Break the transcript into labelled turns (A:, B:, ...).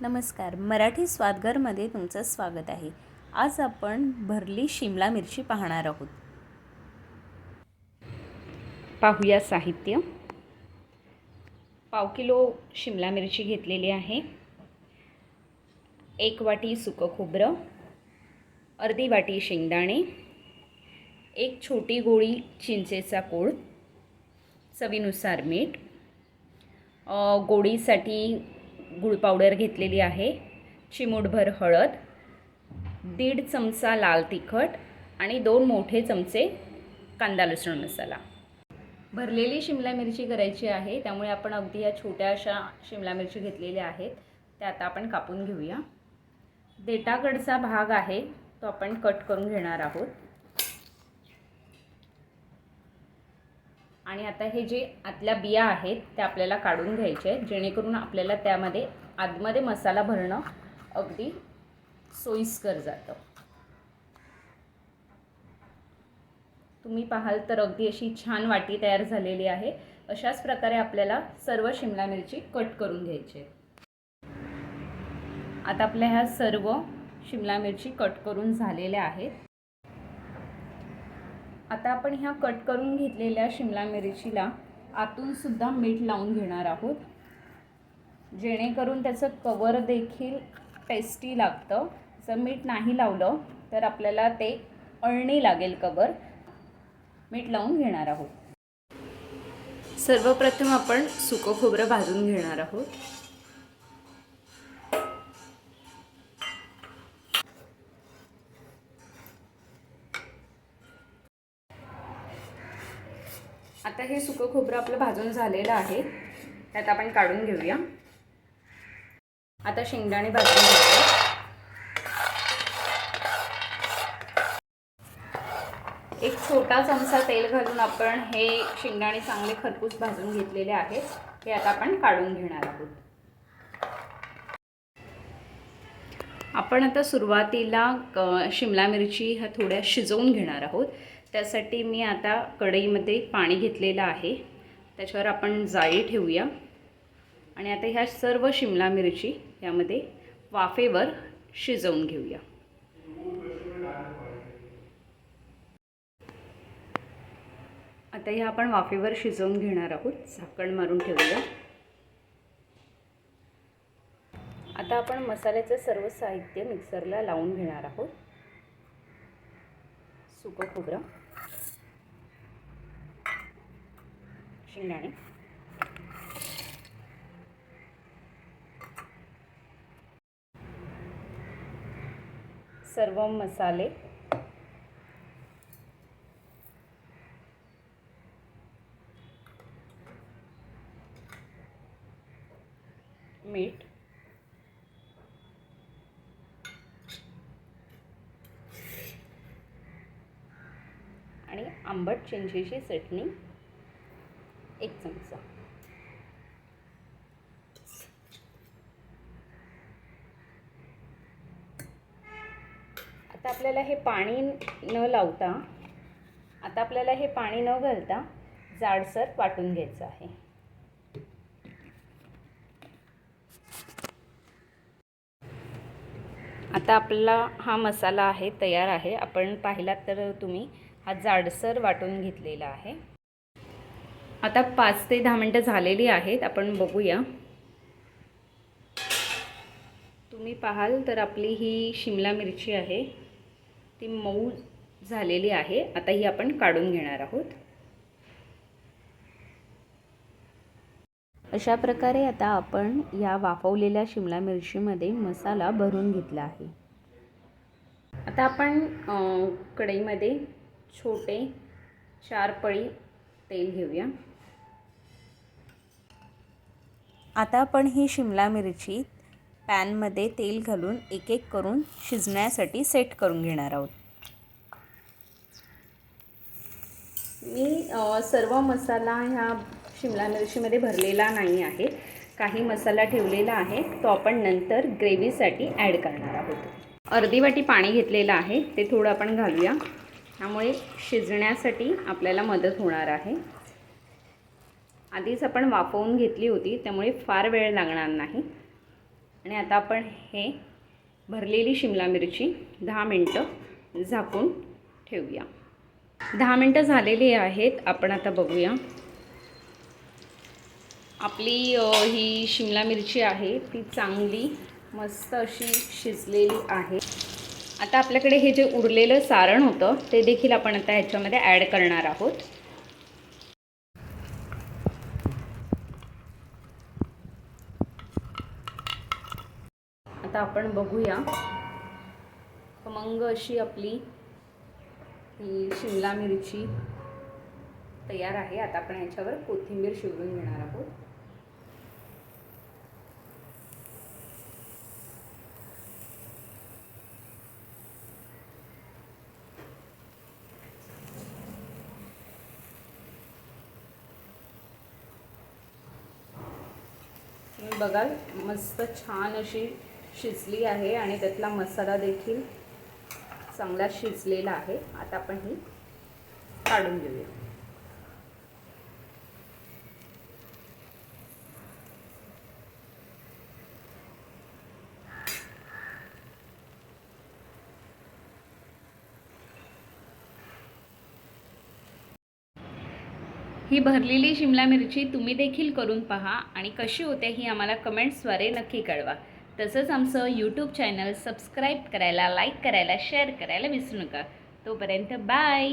A: नमस्कार. मराठी स्वादघरमध्ये तुमचं स्वागत आहे. आज आपण भरली शिमला मिरची पाहणार आहोत.
B: पाहूया साहित्य. पाव किलो शिमला मिरची घेतलेली आहे. एक वाटी सुकं खोबरं अर्धी वाटी शेंगदाणे एक छोटी गोळी चिंचेचा कोळ चवीनुसार मीठ गोळीसाठी गोडीसाठी गुळ पावडर घेतलेली आहे चिमूटभर हळद दीड चमचा लाल तिखट आणि दोन मोठे चमचे कांदा लसूण मसाला. भरलेली शिमला मिरची करायची आहे त्यामुळे आपण अगदी या छोट्या अशा शिमला मिरची घेतलेल्या आहेत त्या आता आपण कापून घेऊया. देटाकडचा भाग आहे तो आपण कट करून घेणार आहोत. आणि आता हे जे आतल्या बिया आहेत त्या आपल्याला काढून घ्यायचे आहेत. जेणेकरून आपल्याला त्यामध्ये आतमध्ये मसाला भरणं अगदी सोयीस्कर जातं. तुम्ही पाहाल तर अगदी अशी छान वाटी तयार झालेली आहे. अशाच प्रकारे आपल्याला सर्व शिमला मिरची कट करून घ्यायची आहे. आता आपल्या ह्या सर्व शिमला मिरची कट करून झालेल्या आहेत. आता आपण ह्या कट करून घेतलेल्या शिमला मिरचीला आतून सुद्धा मीठ लावून घेणार आहोत. जेणेकरून त्याचं कवर देखील टेस्टी लागतं. जर मीठ नाही लावलं तर आपल्याला ते अळणी लागेल कवर. मीठ लावून घेणार आहोत. सर्वप्रथम आपण सुकं खोबरं भाजून घेणार आहोत. आता हे सुकं खोबरं आपलं भाजून झालेलं आहे. त्यात आपण काढून घेऊया. आता शेंगदाणे भाजून घेऊया. एक छोटा चमचा तेल घालून आपण हे शेंगदाणे चांगले खरपूस भाजून घेतलेले आहेत. हे आता आपण काढून घेणार आहोत. आपण आता सुरुवातीला शिमला मिरची ह्या थोड्या शिजवून घेणार आहोत. त्यासाठी मी आता कढईमध्ये पाणी घेतलेलं आहे. त्याच्यावर आपण जाळी ठेवूया. आणि आता ह्या सर्व शिमला मिरची यामध्ये वाफेवर शिजवून घेऊया. आता ह्या आपण वाफेवर शिजवून घेणार आहोत. झाकण मारून ठेवूया. आता आपण मसाल्याचं सर्व साहित्य मिक्सरला लावून घेणार आहोत. सुकं खोबरं. शेंगदाणे सर्व मसाले. मीठ. आणि आंबट चिंचेची चटणी. एक चमचा. आता आपल्याला हे पाणी न लावता आता आपल्याला हे पाणी न घालता जाडसर वाटून घ्यायचं आहे. आता आपला हा मसाला आहे तयार आहे. आपण पाहिलात तर तुम्ही हा जाडसर वाटून घेतलेला आहे. आता पाच ते दहा मिनटं झालेली आहेत आपण बघूया. तुम्ही पाहाल तर आपली ही शिमला मिरची आहे. ती मऊ झालेली आहे. आता ही आपण काढून घेणार आहोत.
A: अशा प्रकारे आता आपण या वाफवलेल्या शिमला मिरचीमध्ये मसाला भरून घेतला आहे.
B: आता आपण कढईमध्ये छोटे चार पळी तेल घेऊया.
A: आता आपण ही शिमला मिरची पॅनमध्ये तेल घालून एक एक करून शिजण्यासाठी सेट करून घेणार आहोत.
B: मी सर्व मसाला ह्या शिमला मिरचीमध्ये भरलेला नाही आहे. काही मसाला ठेवलेला आहे. तो आपण नंतर ग्रेव्हीसाठी ॲड करणार आहोत. अर्धी वाटी पाणी घेतलेलं आहे. ते थोडं आपण घालूया. त्यामुळे शिजण्यासाठी आपल्याला मदत होणार आहे. आधीच आपण वाफवून घेतली होती त्यामुळे फार वेळ लागणार नाही. आणि आता आपण हे भरलेली शिमला मिरची दहा मिनटं झाकून ठेवूया. दहा मिनटं झालेली आहेत आपण आता बघूया. आपली ही शिमला मिरची आहे ती चांगली मस्त अशी शिजलेली आहे. आता आपल्याकडे हे जे उरलेलं सारण होतं ते देखील आपण आता ह्याच्यामध्ये ॲड करणार आहोत. आता आपण बघूया. खमंग अशी आपली ही शिमला मिरची तयार आहे. आता आपण ह्याच्यावर कोथिंबीर शिवरून घेणार आहोत. तुम्ही बघाल मस्त छान अशी शिजली आहे आणि त्यातला मसाला देखील चांगला शिजलेला आहे. आता आपण ही काढून घेऊया. ही भरलेली शिमला मिरची तुम्ही देखील करून पहा आणि कशी होते ही आम्हाला कमेंट्सद्वारे नक्की कळवा. तसंच आमचं यूट्यूब चॅनल सबस्क्राईब करायला लाईक करायला शेअर करायला विसरू नका. तोपर्यंत बाय